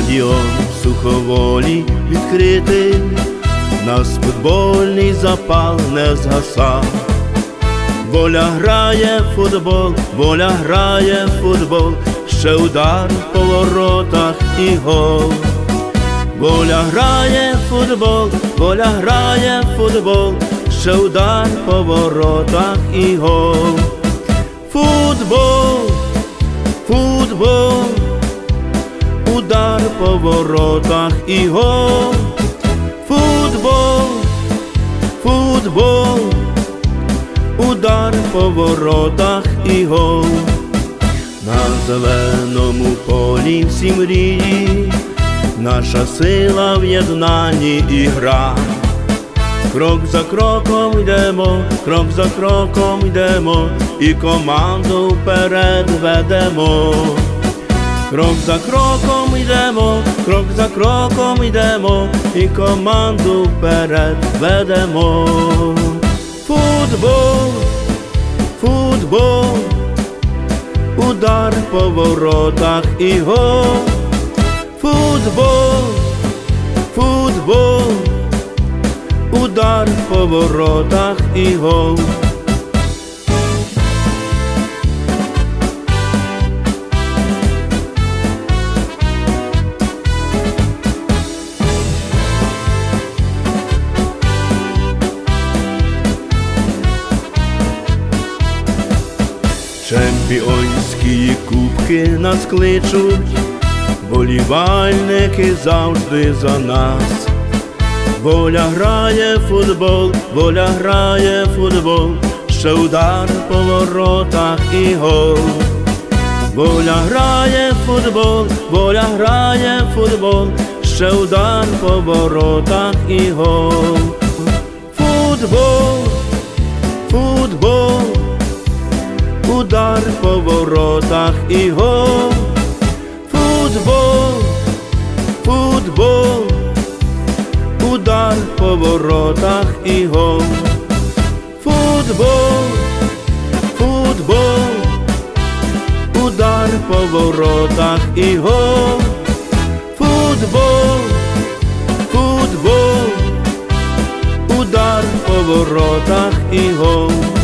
стадіон суховолі відкритий, нас футбольний запал не згаса. Воля грає в футбол, воля грає в футбол, ще удар по воротах і гол. Воля грає в футбол, воля грає в футбол, ще удар по воротах і гол. Футбол, футбол, по воротах і гол. Футбол, футбол, удар по воротах і гол. На зеленому полі всі мрії, наша сила в єднанні і гра. Крок за кроком йдемо, крок за кроком йдемо, і команду вперед ведемо. Крок за кроком йдемо, крок за кроком йдемо, і команду вперед ведемо. Футбол, футбол, удар по воротах і гол. Футбол, футбол, удар по воротах і гол. Чемпіонські кубки нас кличуть, болівальники завжди за нас. Воля грає футбол, воля грає футбол, ще удар по воротах і гол. Воля грає футбол, воля грає футбол, ще удар по воротах і гол. Футбол, футбол, удар по воротах і гол. Футбол, футбол, удар по воротах і гол. Футбол, футбол, удар по воротах і гол. Футбол, футбол, удар по воротах і гол.